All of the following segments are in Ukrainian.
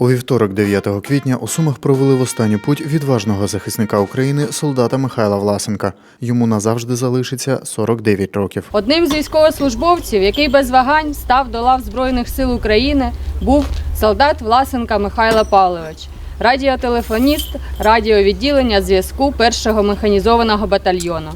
У вівторок, 9 квітня, у Сумах провели в останню путь відважного захисника України солдата Михайла Власенка. Йому назавжди залишиться 49 років. Одним з військовослужбовців, який без вагань став до лав Збройних сил України, був солдат Власенка Михайло Павлович, радіотелефоніст радіовідділення зв'язку 1-го механізованого батальйону.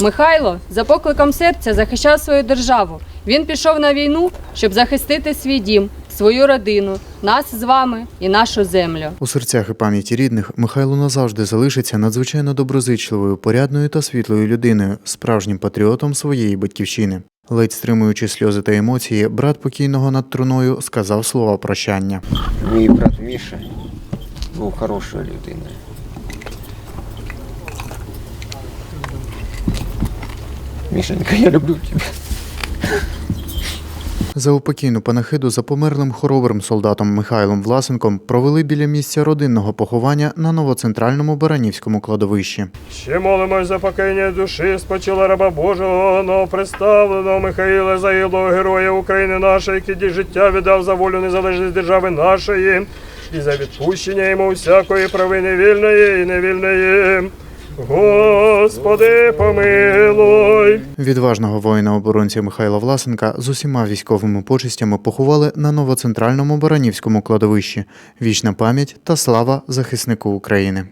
Михайло за покликом серця захищав свою державу. Він пішов на війну, щоб захистити свій дім, свою родину, нас з вами і нашу землю. У серцях і пам'яті рідних Михайло назавжди залишиться надзвичайно доброзичливою, порядною та світлою людиною, справжнім патріотом своєї батьківщини. Ледь стримуючи сльози та емоції, брат покійного над труною сказав слова прощання. Мій брат Міша був хорошою людиною. Мішенька, я люблю тебе. За упокійну панахиду за померлим хоробрим солдатом Михайлом Власенком провели біля місця родинного поховання на новоцентральному Баранівському кладовищі. Ще молимось за покаяння душі спочила раба Божого, новоприставленого Михаїла загиблого героя України нашої, який життя віддав за волю незалежність держави нашої, і за відпущення йому всякої провини вільної і невільної. Господи, помилуй. Відважного воїна-оборонця Михайла Власенка з усіма військовими почестями поховали на новоцентральному Баранівському кладовищі. Вічна пам'ять та слава захиснику України.